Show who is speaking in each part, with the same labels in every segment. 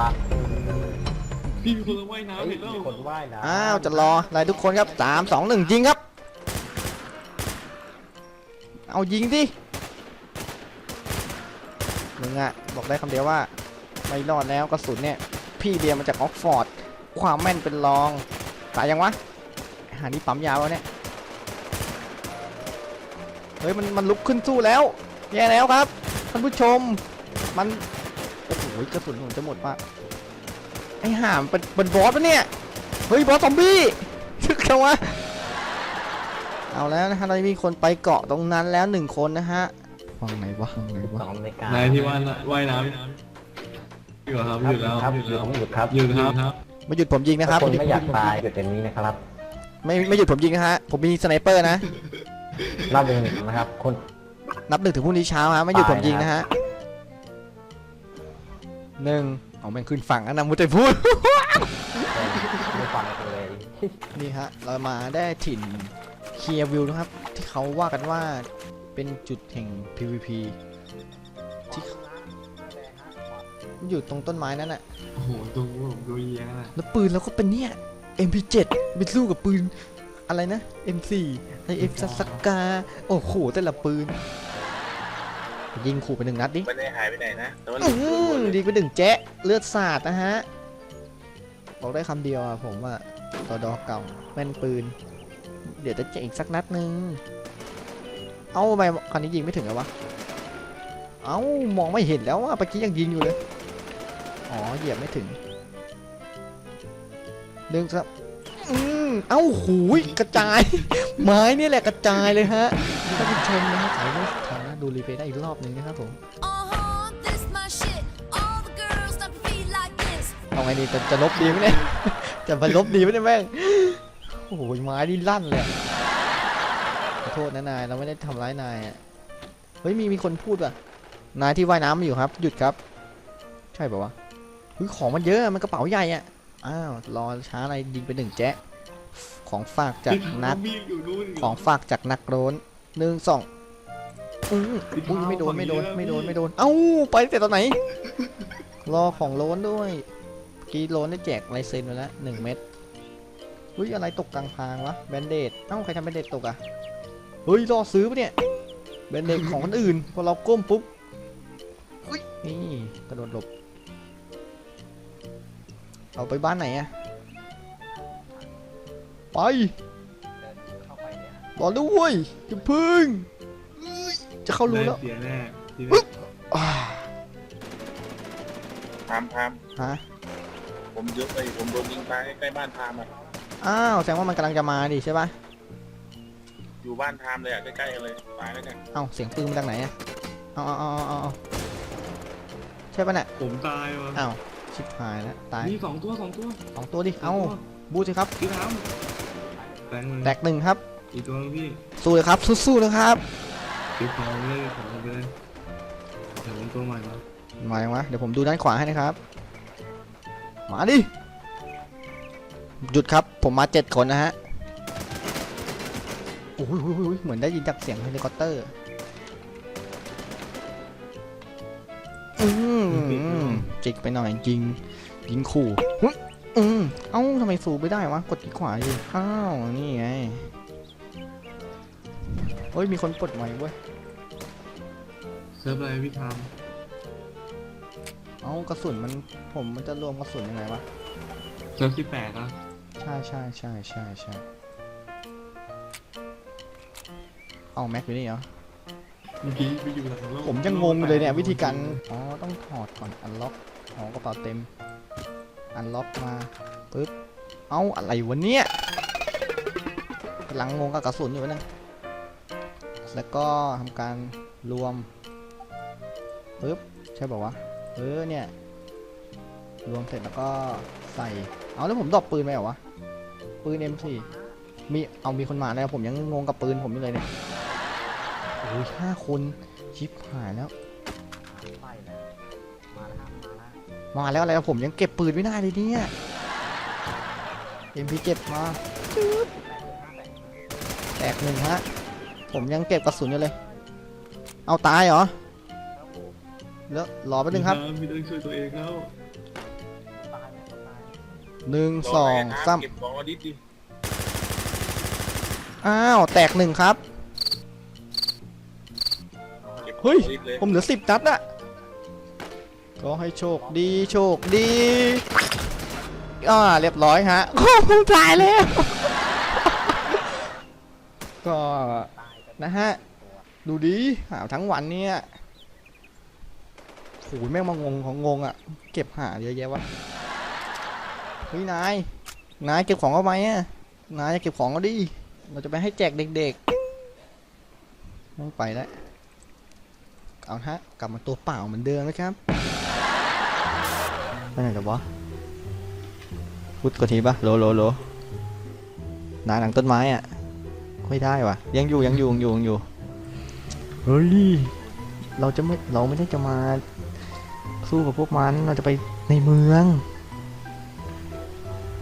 Speaker 1: ลัก
Speaker 2: พี่มีคนละว่ายน้ำ
Speaker 1: เฮ้ย
Speaker 2: เห็นแล้ว
Speaker 1: มีคนว่ายน้ำ
Speaker 3: อ้าวจะรออะไรทุกคนครับสามสองหนึ่งยิงครับ เอายิงดิมึงอะบอกได้คำเดียวว่าไม่รอดแล้วกระสุนเนี่ย พี่เรียนมาจากออกฟอร์ด ความแม่นเป็นรอง ตายยังวะหานี่ปั๊มยาวแล้วเนี่ยเฮ้ยมันมันลุกขึ้นสู้แล้วแย่แล้วครับท่านผู้ชมมัน โอ้โหกระสุนผมจะหมดปะไอ้ห่ามเป็นเป็นบอสปะเนี่ย เฮ้ยบอสซอมบี้ชึกจังวะเอาแล้วนะฮะเรามีคนไปเกาะตรงนั้นแล้วหนึ่งคนนะฮะฟังไหนวะฟังไหน
Speaker 1: ส
Speaker 3: วะ
Speaker 1: องนาฬิกา นา
Speaker 2: ยที่ว่ายน้ำว่ายน้ำอยู่ครับ
Speaker 1: ค
Speaker 2: ห
Speaker 1: รับ
Speaker 2: ยุดแล้ว
Speaker 1: ครับ
Speaker 2: หยุด
Speaker 1: หยุด
Speaker 2: แล้ว
Speaker 1: ผมหยุดครับ
Speaker 2: หยุดครับ
Speaker 3: ไม่หยุดผมยิงนะครับ
Speaker 1: ถ้าคน
Speaker 3: ไม่หยุด
Speaker 1: ไม่อยากตายหยุดอย่างนี้นะครับ
Speaker 3: ไม่ไม่หยุดผมยิงนะฮะ ผมมีสไนเปอร์นะ
Speaker 1: นับหนึ่งนะครับคน
Speaker 3: นับหนึ่งถึงพรุ่งนี้เช้าฮะไม่หยุดผมยิงนะฮะ หนึ่งเอาแม่งขึ้นฝั่งอันนั้นมุดใจพูด
Speaker 1: ไม่ฟังกันเลย
Speaker 3: นี่ฮะ เรามาได้ถิ่นเคียวิวนะครับ ที่เขาว่ากันว่าเป็นจุดแห่ง PVP ที่อยู่ตรงต้นไม้นั่นแหละ
Speaker 2: โอ้โหตรงผมดูเยี่ยงนะ
Speaker 3: แล้วปืนเราก็เป็นเนี่ย MP7 ไปสู้กับปืน อะไรนะ M4 ไอเอฟสกา โอ้โห แต่ละปืน ยิงขู่ไปหนึ่งนัดดิ
Speaker 4: ไม่ได้หายไปไหนนะแต่ว่า
Speaker 3: อืมยิงไปหนึ่งแจ๊ะเลือดสาดนะฮะบอกได้คำเดียวอะผมว่าต่อดอกเก่าแม่นปืน เดี๋ยวจะเจ๊อีกสักนัดหนึ่งเอ้าทำไมคันนี้ยิงไม่ถึงอะวะเอ้ามองไม่เห็นแล้วว่าเมื่อกี้ยังยิงอยู่เลยอ๋อเหยียบไม่ถึงหนึ่งครับอืมเอ้าหูยกระจาย ไม้นี่แหละกระจายเลยฮะท่านผู้ชมนะฮะสายเลือดทางนะ ดูรีเพลย์ได้อีกรอบหนึ่งนะครับผม
Speaker 5: Uh-huh, this my shit. All the girls stop your feet like this.
Speaker 3: เอาไงดีจะจะลบดีไหมเนี่ย จะมาลบดีไหมเนี่ยแม่งโอ้โหไม้นี่ลั่นเลยอะขอโทษนะนายเราไม่ได้ทำร้ายนายอะเฮ้ยมีมีคนพูดว่ะนายที่ว่ายน้ำอยู่ครับ หยุดครับ ใช่ป่าวะเฮ้ยของมันเยอะมันกระเป๋าใหญ่อะอ้าวรอช้าอะไรยิงไปหนึ่งแจ๊ะของฝากจากนัก
Speaker 2: มีอยู่นู่น
Speaker 3: ของฝากจากนักโรนหนึ่งสอง อืออุ้ยไม่โดนไม่โดนไม่โดนไม่โดน เอ้าไปแต่ตอนไหน รอของโลนด้วยกี้โลนได้แจกลายเซ็นไปแล้วหนึ่งเม็ดอุ้ยอะไรตกกลางทางวะแบนเดดเอ้าใครทำแบนเดดตกอะเฮ้ยรอซื้อปะเนี่ยแบนเดดของคนอื่นพอเราก้มปุ๊บอุ๊ยนี่กระโดดหลบเอาไปบ้านไหนอะไปรอด้วยอย่าพึ่ง จะเข้ารู้แล้ว
Speaker 2: เสียแน่ที
Speaker 3: ปึ๊
Speaker 2: นี้
Speaker 3: บอ่า
Speaker 4: พามพาม
Speaker 3: ฮะ
Speaker 4: ผมเยอะไปผมโดนยิงตายใกล้ๆบ้านพามอะ
Speaker 3: อ้าวแสดงว่ามันกำลังจะมาดิใช่ปะ
Speaker 4: อยู่บ้านพามเลยอะใกล้ๆกันเลยตายแล้วเนี่ย
Speaker 3: เอ้าเสียงปืนมาจากไหนอะเอาเอาเอาเอาเอาใช่ปะเนี่ย
Speaker 2: ผมตายว่ะ
Speaker 3: อ้าวชิบหายแล้วตาย
Speaker 2: มีสองตัวสองตัว
Speaker 3: สองตัวดิเอ้าบูสิครับ
Speaker 2: พี่น้ำแตงเลย
Speaker 3: แตกหนึ่งครับ
Speaker 2: อีกตัวนึงพี่
Speaker 3: สู้เลยครับสู้ๆนะครับ
Speaker 2: เก็บของเลยเก็บของไปเลยเดี๋ยวตัวใหม่มา
Speaker 3: มายังวะเดี๋ยวผมดูด้านขวาให้นะครับ มาดิ หยุดครับ ผมมาเจ็ดคนนะฮะโอ้ยโอ้ยโอ้ยเหมือนได้ยินจากเสียงเฮลิคอปเตอร์ อืมจิกไปหน่อยจริง ยิงขู่อืมเอ้าทำไมสูบไม่ได้วะ กดที่ขวาดิอ้าว นี่ไง เฮ้ย มีคนปลดไว้เว้ย
Speaker 2: เซิร์ฟอะไรพี่ท
Speaker 3: เอ้ากระสุนมันผมมันจะรวมกระสุนยังไงวะำ
Speaker 2: เซิร์ฟที่แปดอะ
Speaker 3: ใช่ใช่ใช่ใช่ใช่เอาแม็กอยู่นี่เหรอ
Speaker 2: เมื่อกี้ไปอยู่หลังโลก
Speaker 3: ผมยังงงอยู่เลยเนี่ยวิธีการ อ๋อ ต้องถอดก่อน อันล็อกอ๋อกระเป๋าเต็ม อันล็อกมาปึ๊บ เอ้าอะไรวะเนี่ยกำลังงงกับกระสุนอยู่นะ แล้วก็ทำการรวม ปึ๊บใช่ป่าวะเออเนี่ยรวมเสร็จแล้วก็ใส่ เอาแล้วผมดรอปปืนไปเหรอวะ ปืน M4 มีเอามีคนมาแล้วผมยังงงกับปืนผมอยู่เลยเนี่ยโอ้ยห้าคนชิปหายแล้ว
Speaker 1: ไปนะมาแล้วครับมาแล้ว
Speaker 3: มาแล้วอะไรวะผมยังเก็บปืนไม่ได้เลยเนี่ย MP7 มาจึ๊บแตกหนึ่งฮะ ผมยังเก็บกระสุนอยู่เลย เอาตายเหรอ แล้วรอแป๊บนึงครับ
Speaker 2: พี่ต้องช่วยตัวเองแล้ว
Speaker 3: หนึ่ง
Speaker 4: ร
Speaker 3: สอง
Speaker 4: ไปนะ
Speaker 3: สาม
Speaker 4: เก็บของเอาดิดิ
Speaker 3: อ้าว แตกหนึ่งครับ
Speaker 4: เก็บของ
Speaker 3: เฮ้ย
Speaker 4: อาดิเลย
Speaker 3: ผมเหลือสิบนัดอะก็ให้โชคดีโชคดีอ่าเรียบร้อยฮะโอ้โหตายแล้ว ก็
Speaker 1: ตายกัน
Speaker 3: นะฮะ ดูดีหาทั้งวันเนี่ย โอ้ยแม่งมางงของงงอะ เก็บหาเยอะแยะวะเฮ้ยนาย นายเก็บของเอาไหมอะ นายจะเก็บของก็ดิ เราจะไปให้แจกเด็กๆไม่ไปแล้วเอาฮะ กลับมาตัวเปล่าเหมือนเดิมนะครับไปไหนแล้ววะพูดกดทีปะโหลโหลโหลนายหลังต้นไม้อะไม่ได้วะยังอยู่ยังอยู่ยังอยู่ยังอยู่ เฮ้ย เราจะไม่ เราไม่ได้จะมา สู้กับพวกมันเราจะไปในเมือง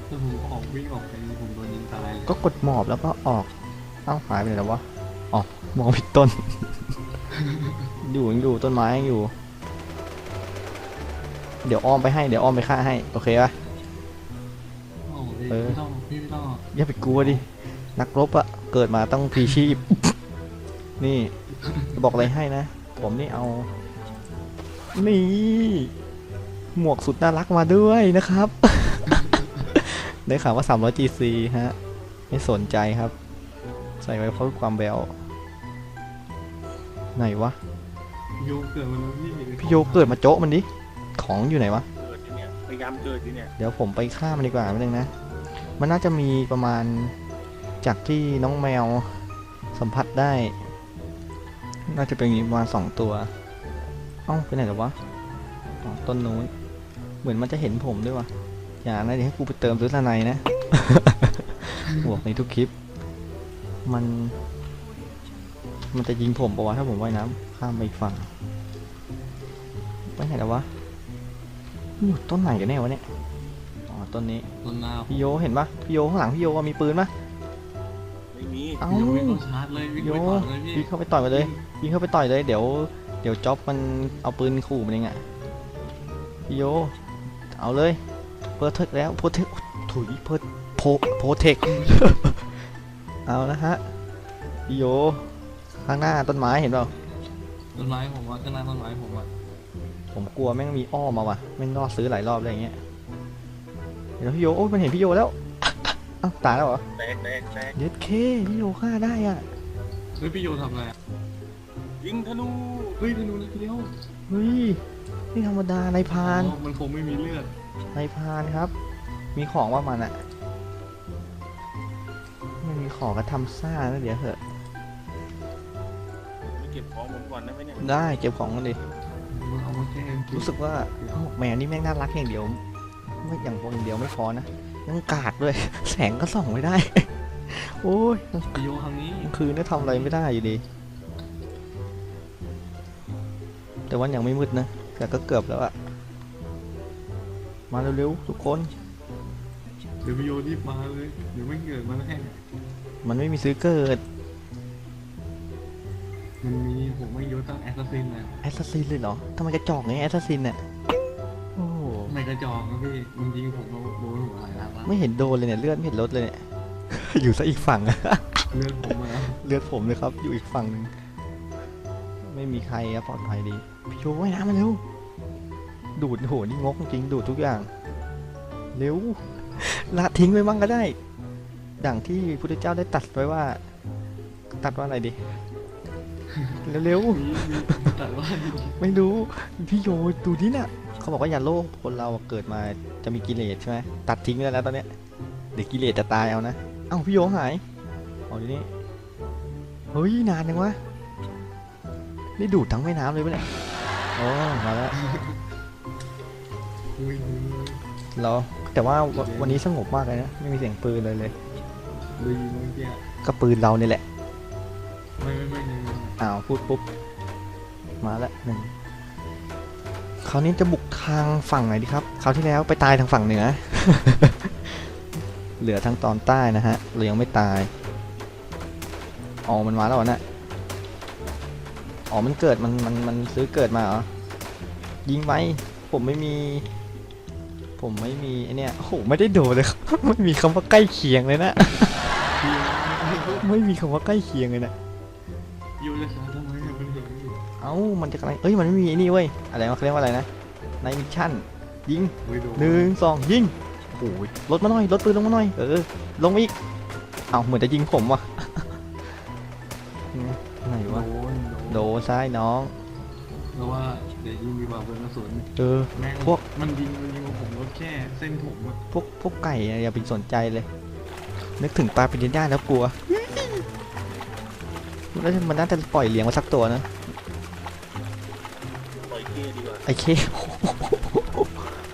Speaker 2: ถ้าผมออกวิ่งออกไปผมโดนยิงตายเลย
Speaker 3: ก็กดหมอบแล้วก็ออกเอ้าหายไปไหนแล้ววะอ๋อมองผิดต้น อยู่ยังอยู่ต้นไม้ยังอยู่ เดี๋ยวอ้อมไปให้เดี๋ยวอ้อมไปฆ่าให้โอเคปะ
Speaker 2: โอ้โหพี่
Speaker 3: เออ
Speaker 2: ไม่ต้องพี่ไม่ต้อง
Speaker 3: อย่าไปกลัวดิ นักรบอะเกิดมาต้องพลีชีพ นี่จะบอกอะไรให้นะ ผมนี่เอา นี่ หมวกสุดน่ารักมาด้วยนะครับ ได้ข่าวว่า 300 GC ฮะ ไม่สนใจครับ ใส่ไว้เพราะความแบวไหนวะ
Speaker 2: โยเกิดมาแล้วพี่
Speaker 3: พี่โยเกิดมาโจ๊ะมันดิ ของอยู่ไหนวะ
Speaker 4: เกิดที่เนี่ยพยายามเกิดที่เนี่ย
Speaker 3: เดี๋ยวผมไปฆ่ามันดีกว่าแป๊บนึงนะ มันน่าจะมีประมาณจากที่น้องแมวสัมผัสได้ น่าจะเป็นประมาณสองตัว เอ้าไปไหนแล้ววะอ๋อต้นนู้นเหมือนมันจะเห็นผมด้วยวะอย่านะเดี๋ยวให้กูไปเติมซื้อสไนนะบวกในทุกคลิป มัน มันจะยิงผมปะวะถ้าผมว่ายน้ำข้ามไปอีกฝั่งไปไหนแล้ววะอยู่ต้นไหนกันแน่วะเนี่ยอ๋อต้นนี้
Speaker 2: ต้นหน้า
Speaker 3: พี่โยเห็นปะพี่โยข้างหลังพี่โยมีปืนปะ
Speaker 4: ไม่มี
Speaker 3: เอ้า
Speaker 2: โยวิ่งเข้าชาร์จเลยวิ่ง
Speaker 3: โย
Speaker 2: ไปก่อนเลยพี่
Speaker 3: ยิงเข้าไปต่อยมาเลยยิงเข้าไปต่อยเลยเดี๋ยวเดี๋ยวจ็อบมันเอาปืนขู่มันเองอะพี่โยเอาเลยเพิร์เทคแล้วโพเทคถุยเพิร์โพโพเทค เอานะฮะพี่โยข้างหน้าต้นไม้เห็นเปล่า
Speaker 2: ต้นไม้ผมว่าก็น่าต้นไม้ผมอะ
Speaker 3: ผมกลัวแม่งมีอ้อมมาว่ะแม่งรอดซื้อหลายรอบอะไรอย่างเงี้ยเดี๋ยวพี่โยโอ้ยมันเห็นพี่โยแล้ว อ้าวตายแล้วเหรอ
Speaker 4: แตกแตกแตก
Speaker 3: เด็ดเคพี่โยฆ่าได้อะ
Speaker 2: เฮ้ยพี่โยทำอะไรอะ
Speaker 4: ยิงธนู
Speaker 2: เฮ้ยธนูนัดเดียว
Speaker 3: เฮ้ยนี่ธรรมดาในพราน
Speaker 2: อ๋อมันคงไม่มีเลือด
Speaker 3: ในพรานครับ มีของว่ามันอะไม่มีของก็ทำซ่าแล้วเดี๋ยวเหอะ
Speaker 4: ไม่เก็บของผมก่อนได้ไหมเนี่ย
Speaker 3: ได้เก็บของกันดิ
Speaker 2: มันเอามาแกล้งพี่
Speaker 3: รู้สึกว่าหมวกแมวนี่แม่งน่ารักอย่างเดียว ไม่อย่างพวกอย่างเดียวไม่พอนะ ยังกาดด้วย แสงก็ส่องไม่ได้ โอ้ย
Speaker 2: พี่โยทางนี้
Speaker 3: กลางคืนนี่ทำอะไรไม่ได้อยู่ดี แต่วันยังไม่มืดนะ แต่ก็เกือบแล้วอะมาเร็วๆทุกคน
Speaker 2: เดี๋ยวพี่โยรีบมาเลยเดี๋ยวไม่เกิดมาแน่
Speaker 3: มันไม่มีซื้อเกิด
Speaker 2: มันมีผมไม่โยตั้งแอสซัสซินนะ
Speaker 3: แอสซัสซินเลยเหรอทำไมกระจอกไงแอสซัสซินเนี่ยโอ้โห
Speaker 2: ไม่กระจอกนะพี่มันยิงผมโดนโดนหัวหลายนัดละ
Speaker 3: ไม่เห็นโดนเลยเนี่ยเลือดไม่เห็นลดเลยเนี่ย อยู่ซะอีกฝั่งอะ
Speaker 2: เลือดผมมา
Speaker 3: เลือดผมเลยครับ อยู่อีกฝั่งหนึ่งไม่มีใครอะปลอดภัยดีพี่โชว์ว่ายน้ำมาเร็วดูดโหนี่งกจริงดูดทุกอย่าง เร็วละทิ้งไว้บ้างก็ได้ ดังที่พุทธเจ้าได้ตัดไว้ว่า ตัดว่าอะไรดีเร็ว
Speaker 2: มีมีแต่ว่า
Speaker 3: ๆไม่รู้พี่โยดูนี่น่ะ เขาบอกว่าอย่าโลภคนเราเกิดมาจะมีกิเลสใช่ไหมตัดทิ้งไปแล้วนะตอนเนี้ยเดี๋ยวกิเลสจะตายเอานะ เอ้าพี่โยหายอ๋อทีนี้เฮ้ยนานยังวะนี่ดูดทั้งแม่น้ำเลยปะเนี่ยโอ้มาแล้วเรอแต่ว่าวันนี้สงบมากเลยนะไม่มีเสียงปืนเลยเลย
Speaker 2: ลุยเมื่อกี้
Speaker 3: ก็ปืนเราเนี่ยแหละ
Speaker 2: ไม่ไม่ไม่ไม่ไม่
Speaker 3: อ้าวพูดปุ๊บมาแล้วหนึ่ง คราวนี้จะบุกทางฝั่งไหนดีครับ คราวที่แล้วไปตายทางฝั่งเหนือ เหลือทางตอนใต้นะฮะ เรายังไม่ตาย อ๋อ มันมาแล้วนะอ๋อ มันเกิด มัน มัน มันซื้อเกิดมาเหรอ ยิงไหม ผมไม่มี ผมไม่มีไอเนี่ยโอ้โห ไม่ได้โดนเลยครับไม่มีคำว่าใกล้เคียงเลยนะ ไม่มีคำว่าใกล้เคียงเลยนะามันจะกำลังเอ้ยมันไม่มีไอ้นี่เว้ยอะไรวะเขาเรียกว่าอะไรนะในมิชชั่นยิง
Speaker 2: ไม่โดน
Speaker 3: หนึ่งสองยิงโอ้ยลดมาหน่อยลดปืนลงมาหน่อยเออลงมาอีกเอ้าเหมือนจะยิงผมว่ะไหน
Speaker 2: โด
Speaker 3: วะ
Speaker 2: น
Speaker 3: โดนซ้ายน้อง
Speaker 2: เพราะว่าเดี๋ยวยิงดีกว่าเพื่อนกระสุน
Speaker 3: เออ
Speaker 2: แม่ง
Speaker 3: พวก
Speaker 2: มันยิงมันยิงกับผมรถแค่เส้นผมอะ
Speaker 3: พวกพวกไก่อะอย่าไปสนใจเลย นึกถึงปลาเป็นดินได้แล้วกลัวแล้วมันน่าจะปล่อยเลี้ยงมาสักตัวนะ ไอเค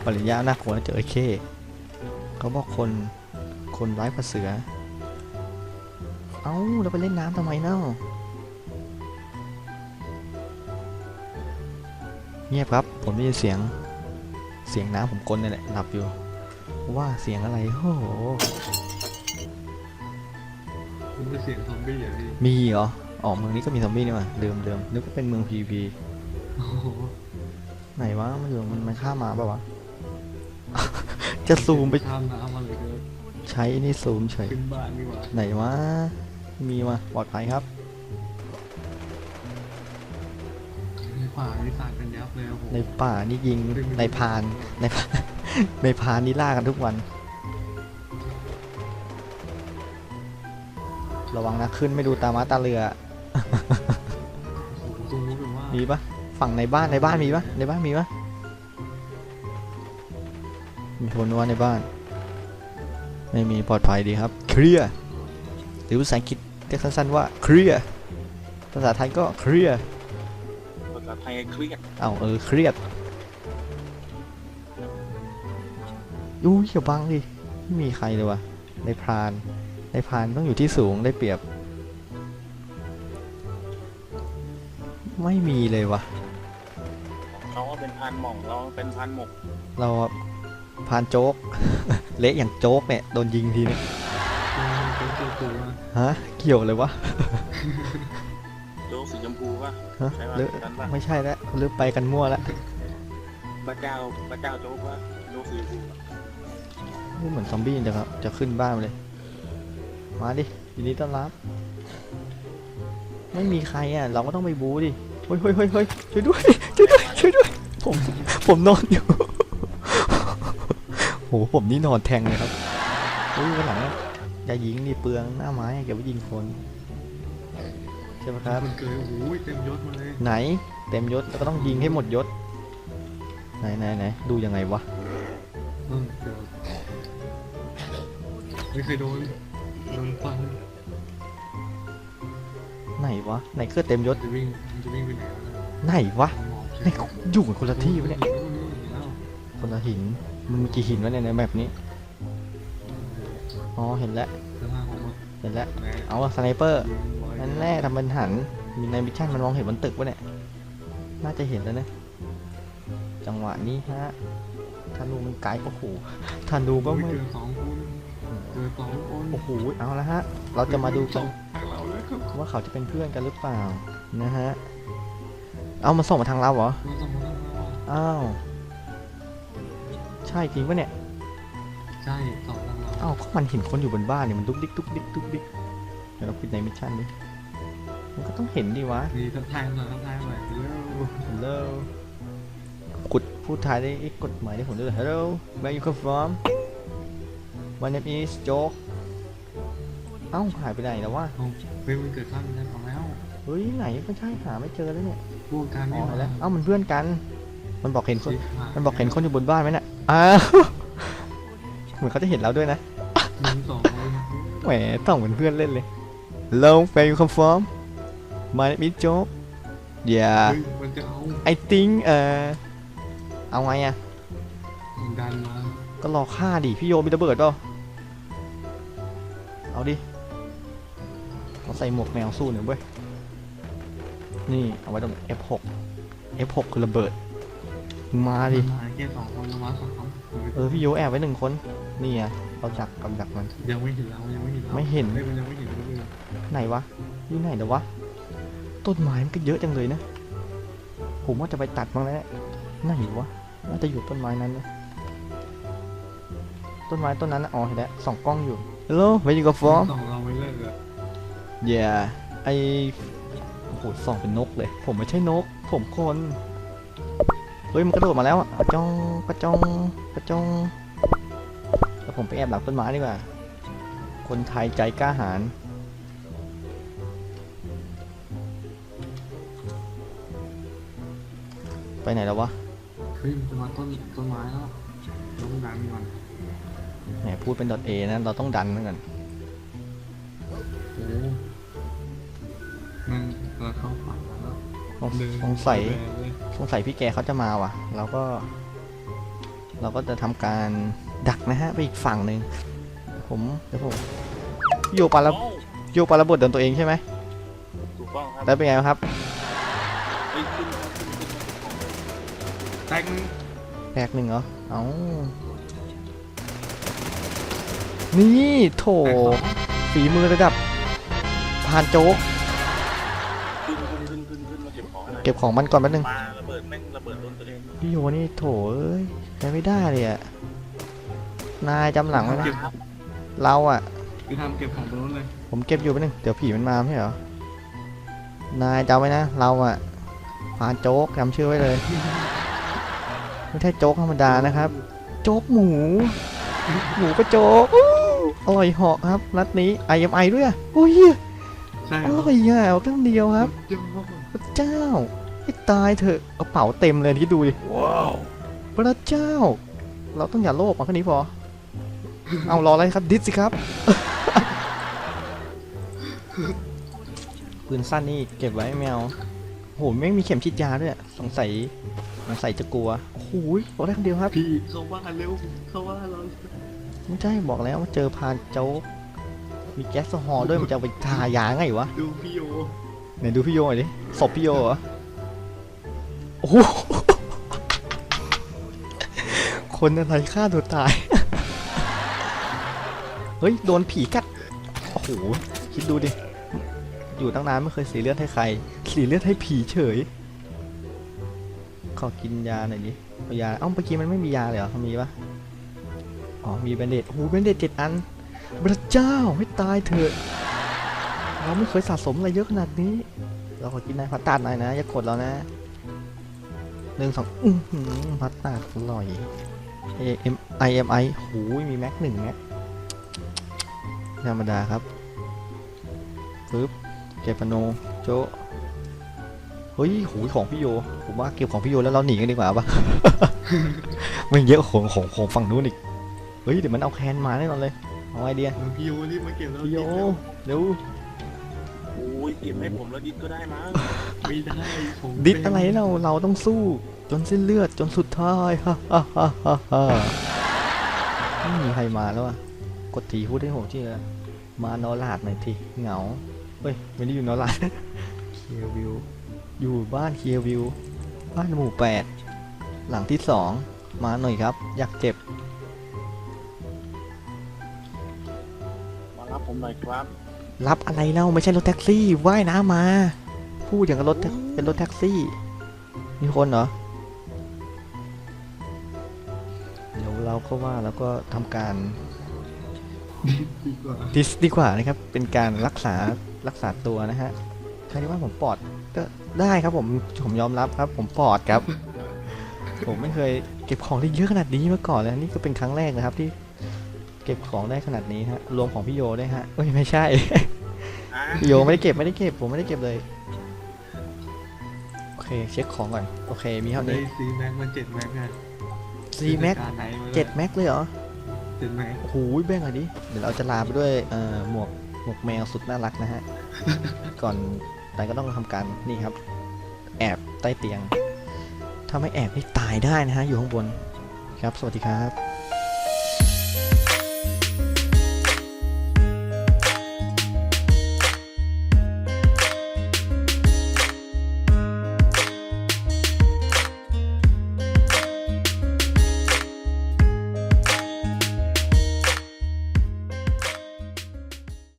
Speaker 3: ปริญญาน่ากลัวนะเจอไอเคเขาบอกคนคนร้ายกว่าเสือ เอ้าแล้วไปเล่นน้ำทำไมเน่าเงียบครับ ผมได้ยินเสียง เสียงน้ำผมกลนนี่แหละหลับอยู่ ว่าเสียงอะไรโอ้โห
Speaker 2: มันจะเสียงซอมบี้อะพี่
Speaker 3: มีเหรอ อ๋อเมืองนี้ก็มีซอมบี้นี่มาเดิมเดิมนึกว่าเป็นเมืองพีพี
Speaker 2: โอ้โห
Speaker 3: ไหนวะมันอยู่มันมันข้ามมาเปล่าวะ จะซูมไป
Speaker 2: ข้ามน้ำมาเลยก็
Speaker 3: ใช้นี่ซูมเฉย
Speaker 2: ขึ้นบ้านดีกว่า
Speaker 3: ไหนวะ มีมาปลอดภัยครับ
Speaker 2: ในป่านี่สาดกันยับเลยโอ้โห
Speaker 3: ในป่านี่ยิงในพรานในพรานในพรานนี่ล่ากันทุกวัน ระวังนะขึ้นไม่ดูตามาตาเรือ
Speaker 2: โอ้โหตรงนู้นแบบว่า
Speaker 3: มีปะ ฝั่งในบ้านในบ้านมีปะในบ้านมีปะมีคนว่าในบ้าน ไม่มีปลอดภัยดีครับเคลียร์หรือภาษาอังกฤษเรียกสั้นๆว่าเคลียร์ภาษาไทยก็เคลียร์
Speaker 4: ภาษาไทยเครียด
Speaker 3: เอาเออเครียดอุ้ยอย่าบังดิไม่มีใครเลยวะในพรานในพรานต้องอยู่ที่สูงได้เปรียบ ไม่มีเลยวะ
Speaker 4: เขาก็เป็นพันหม่องเราเป็นพันหมก
Speaker 3: เราอะพรานโจ๊ก เละอย่างโจ๊กเนี่ยโดนยิงทีนึง
Speaker 2: เออเป็นตัวตัว
Speaker 3: ฮะเกี่ยวเลยวะ
Speaker 4: โจ๊กสีชมพูป่ะ
Speaker 3: ฮะ
Speaker 4: ใช่ป่ะ
Speaker 3: หรือ
Speaker 4: นั้นป่ะ
Speaker 3: ไม่ใช่แล้วหรือไปกันมั่วแล้ว
Speaker 4: พระเจ้าพระเจ้าโจ๊กป่ะโจ๊กสีชมพูป่ะ
Speaker 3: นี่เหมือนซอมบี้เลยครับจะขึ้นบ้านมาเลย มาดิยินดีต้อนรับ ไม่มีใครอะ เราก็ต้องไปบูดิเฮ้ยเฮ้ยเฮ้ยเฮ้ยช่วยด้วยช่วยด้วยช่วยด้วย ผมผมนอนอยู่โหผมนี่นอนแทงเลยครับอุ้ยวันหลังอะอย่ายิงดิเปลืองหน้าไม้อะเก็บไว้ยิงคนใช่ไหมครับ
Speaker 2: มันเกยโอ้โหเต็มยศมาเลย
Speaker 3: ไหน เต็มยศแล้วก็ต้องยิงให้หมดยศไหนไหนไหนดูยังไงวะ
Speaker 2: เออเดี๋ยวไม่เคยโดนโดนฟัน
Speaker 3: ไหนวะไหนคือเต็มยศ
Speaker 2: จะวิ่งมันจะวิ่งไปไหนวะเนี่ย
Speaker 3: ไหนวะ
Speaker 2: หมอบ
Speaker 3: ไห นเขาอยู่กันคนละที่วะเนี่ย
Speaker 2: เออเอ้า
Speaker 3: คนละหินมันมีกี่หินวะเนี่ยในแบบนี้อ๋อเห็นแล้ว
Speaker 2: ข้างล่างผมว่า
Speaker 3: เห็นแล้ว
Speaker 2: แม่
Speaker 3: เอาสไนเปอร์
Speaker 2: ยิงบอย
Speaker 3: นั่นแน่ทำเป็นหันมีในมิชชั่นมันมองเห็นบนตึกวะเนี่ยน่าจะเห็นแล้วนะจังหวะนี้ฮะธนูมันไกลโอ้โหธนูก็
Speaker 2: โอ้ย
Speaker 3: ไม่
Speaker 2: เกินสองคนเกินสองคน
Speaker 3: โอ้โหเอาละฮะ เราจะมาดูกัน
Speaker 2: ทางเราแล้วครับ
Speaker 3: ว่าเขาจะเป็นเพื่อนกันหรือเปล่านะฮะ เอามาส่งมาทางเราเหรอ
Speaker 2: เราสองคนแล้วอะ
Speaker 3: อ้าว ใช่จริงปะเนี่ย
Speaker 2: ใช่สองทางเรา
Speaker 3: อ้าวก็มันเห็นคนอยู่บนบ้านเนี่ยมันดุกดิกดุกดิกดุกดิกเดี๋ยวเราปิดในมิชชั่นดิ มันก็ต้องเห็นดิวะ
Speaker 2: มีทักทายหน่อยทักทายหน่อยเร็ว
Speaker 3: Hello กดพูดไทยได้อีกกดหมายได้ผมด้วย Hello where you come from My name is Joke เอ้าหายไปไหนแล้ววะ
Speaker 2: เอาเฮ้ยมันเกิดข้ามนั้นของแล้ว
Speaker 3: เฮ้ยไหนไม่ใช่หาไม่เจอแล้วเนี่ย
Speaker 2: พูดกัน
Speaker 3: อ๋
Speaker 2: นี่
Speaker 3: อ
Speaker 2: หว่า
Speaker 3: แล้ว เอ้ามันเพื่อนกัน มันบอกเห็นคน
Speaker 2: ชิบหาย
Speaker 3: มันบอกเห็นคนอยู่บนบ้านไหมน่ะอ้าวเหมือนเขาจะเห็นเราด้วยนะ
Speaker 2: หนึ่งสองคน
Speaker 3: แหมต้องเหมือนเพื่อนเล่นเลย Hello where you come from My name is Joke Yeah
Speaker 2: เฮ้ยมันจะเอา
Speaker 3: I think เอ่อเอาไงอะ
Speaker 2: ดันมา
Speaker 3: ก็รอฆ่าดิพี่โยมีระเบิดเปล่าเอาดิเราใส่หมวกแมวสู้หน่อยเว้ย นี่เอาไว้ตรง F6 F6 คือระเบิดมึงมาดิ
Speaker 2: มาแค่สองคนแล้วมาสองคน
Speaker 3: เออพี่โยแอบไว้หนึ่งคน นี่ไงเราจักกำดักมัน
Speaker 2: ยังไม่เห็นเรายังไม่เห็นเรา
Speaker 3: ไม่เห็น
Speaker 2: เฮ้ยมันยังไม่เห็นเราเลย
Speaker 3: ไหนวะอยู่ไหนเดี๋ยววะ ต้นไม้มันก็เยอะจังเลยนะ ผมว่าจะไปตัดมั้งแล้วเนี่ยไหนวะน่าจะอยู่ต้นไม้นั้นนะต้นไม้ต้นนั้นน่ะอ๋อเห็นแล้วส่องกล้องอยู่ Hello where you go from
Speaker 2: สองเราไม่เลิกอะ
Speaker 3: Yeah ไอโอ้โหส่องเป็นนกเลย ผมไม่ใช่นก ผมคน เฮ้ยมันกระโดดมาแล้วอะกระจองกระจองกระจองแล้วผมไปแอบหลังต้นไม้ดีกว่า คนไทยใจกล้าหาญไปไหนแล้ววะ
Speaker 2: เฮ้ยมันจะมาต้นต้นไม้แล้วต้องดันก่อน
Speaker 3: แหมพูดเป็น .a นะ เราต้องดันเหมือนกัน
Speaker 2: โอ้มัน เราเข้าฝันแล้ว
Speaker 3: สง
Speaker 2: เดิน
Speaker 3: สงสัย
Speaker 2: แบกเลย
Speaker 3: สงสัยพี่แกเขาจะมาว่ะ เราก็ เราก็จะทำการดักนะฮะ ไปอีกฝั่งหนึ่งผมเดี๋ยวผมโยปาระ
Speaker 4: โอ้
Speaker 3: โยปาระเบิดโดนตัวเองใช่ไหม
Speaker 4: ถูกต้องครับ
Speaker 3: แล้วเป็นไงครับ
Speaker 4: เฮ้ยขึ้นครับขึ้นขึ้นขึ้น
Speaker 2: แตกนึง
Speaker 3: แบกหนึ่งเหรอเอานี่โถ
Speaker 2: แตกสอง
Speaker 3: ฝีมือระดับพานโจ๊ก
Speaker 4: เก็บของให้หน่อย
Speaker 3: เก็บของมันก่อนแป๊บนึง
Speaker 4: ปาระเบิดแม่งระเบิดโดนตัวเอง
Speaker 3: พี่โยนี่โถเอ้ยใช้ไม่ได้เลยอะนายจำหลังไว้นะ
Speaker 2: เก็บ
Speaker 3: เราอะ
Speaker 2: คือทำเก็บของตรงนู้นเลย
Speaker 3: ผมเก็บอยู่แป๊บนึงเดี๋ยวผีมันมาไม่ใช่เหรอนายจำไว้นะ เราอะพานโจ๊กจำชื่อไว้เลย ไม่ใช่โจ๊กธรรมดานะครับ โจ๊กหมู หมูกระโจ๊กอู้อร่อยเหาะครับรัดนี้ IMI ด้วยอะโอ้ย
Speaker 2: ใช่
Speaker 3: อร่อยอะเอาเรื่องเดียวครับ
Speaker 2: เจ้า
Speaker 3: พระเจ้าให้ตายเถอะกระเป๋าเต็มเลยที่ดูดิ
Speaker 4: ว้าว
Speaker 3: พระเจ้า เราต้องอย่าโลภมาแค่นี้พอ เอารออะไรครับดิสสิครับปืนสั้นนี่เก็บไว้ไม่เอาโหไม่งมีเข็มฉีดยาด้วยอะสงสัยสงสัยจะกลัวโอ้โหบอกได้คำเดียวครับ
Speaker 2: พี่เข้าบ้านเร็วเข้าบ้านเรา
Speaker 3: ไม่ใช่บอกแล้วว่าเจอพานโจ๊กมีแก๊สโซฮอล์ด้วยมันจะเอาไปทายาไงวะ
Speaker 2: ดูพี่โย
Speaker 3: ไหนดูพี่โยหน่อยดิศพพี่โยเหรอโอ้โหคนอะไรฆ่าตัวตาย เฮ้ย โดนผีกัด โอ้โห คิดดูดิ อยู่ตั้งนานไม่เคยสีเลือดให้ใคร สีเลือดให้ผีเฉย ขอกินยาหน่อยดิเอายา เอ้าเมื่อกี้มันไม่มียาเลยเหรอมีปะอ๋อ มีแบนเดตโอ้โหแบนเดตเจ็ดอันพระเจ้าให้ตายเถอะ เราไม่เคยสะสมอะไรเยอะขนาดนี้ เราขอกินนายพัตตาดหน่อยนะ อย่ากดเรานะหนึ่งสองอื้อหือพัตตาดอร่อย A M I M I หูยมีแม็กหนึ่งแม็กธรรมดาครับปึ๊บเก็บปาโนโจะเฮ้ยหูยของพี่โย ผมว่าเก็บของพี่โยแล้วเราหนีกันดีกว่าปะมันเยอะกว่าของของของฝั่งนู้นอีก เฮ้ยเดี๋ยวมันเอาแคนมาแน่นอนเลย เอาไอเดีย
Speaker 2: พี่โยรีบมาเก็บแล้ว
Speaker 3: พี่โย
Speaker 2: เก็บแล้ว
Speaker 3: เร็ว
Speaker 4: โอ้ย เก็บให้ผมแล้วดิสก็ได้มั้ง
Speaker 2: ไม่ได้ผม
Speaker 3: ดิดอะไรเราเราต้องสู้ จนสิ้นเลือดจนสุดท้ายฮ่าฮ่าฮ่าฮ่าฮ่าไม่มีใครมาแล้วอะกดทีพูดให้ผมชื่อมานอลาดหน่อยทีเหงาเฮ้ยไม่ได้อยู่นอลาดเคียวิวอยู่บ้านเคียวิวบ้านหมู่แปดหลังที่สองมาหน่อยครับ อยากเจ็บ
Speaker 4: มารับผมหน่อยครับ
Speaker 3: รับอะไรเล่าไม่ใช่รถแท็กซี่ว่ายน้ำมา พูดอย่างกับรถเป็นรถแท็กซี่ มีคนเหรอ เดี๋ยวเราก็ว่าแล้วก็ทำการ
Speaker 2: ดีกว่า
Speaker 3: ดิสดีกว่านะครับ เป็นการรักษารักษาตัวนะฮะใครที่ว่าผมปอดก็ได้ครับผมผมยอมรับครับ ผมปอดครับ ผมไม่เคยเก็บของได้เยอะขนาดนี้มาก่อนเลยนี่ก็เป็นครั้งแรกนะครับที่ เก็บของได้ขนาดนี้ฮะ รวมของพี่โยได้วยฮะเอ้ยไม่ใช่
Speaker 4: อะ
Speaker 3: พี่โยไม่ได้เก็บไม่ได้เก็บผมไม่ได้เก็บเลย โอเคเช็คของก่อน โอเค มีเท่า
Speaker 2: ได้
Speaker 3: นี้
Speaker 2: ซีแม็กมาเจ็ดแม็กไง
Speaker 3: ซีแม็ก
Speaker 2: การไหนมา
Speaker 3: เจ็ดแม็กเลยเหรอ
Speaker 2: เจ็ดแม็ก
Speaker 3: โอ้โหแบ่งหน่อยดิ เดี๋ยวเราจะลาไปด้วยเอ่อหมวกหมวกแมวสุดน่ารักนะฮะ ก่อนแต่ก็ต้องทำการนี่ครับ แอบใต้เตียง ถ้าไม่แอบนี่ตายได้นะฮะอยู่ข้างบน ครับ สวัสดีครับ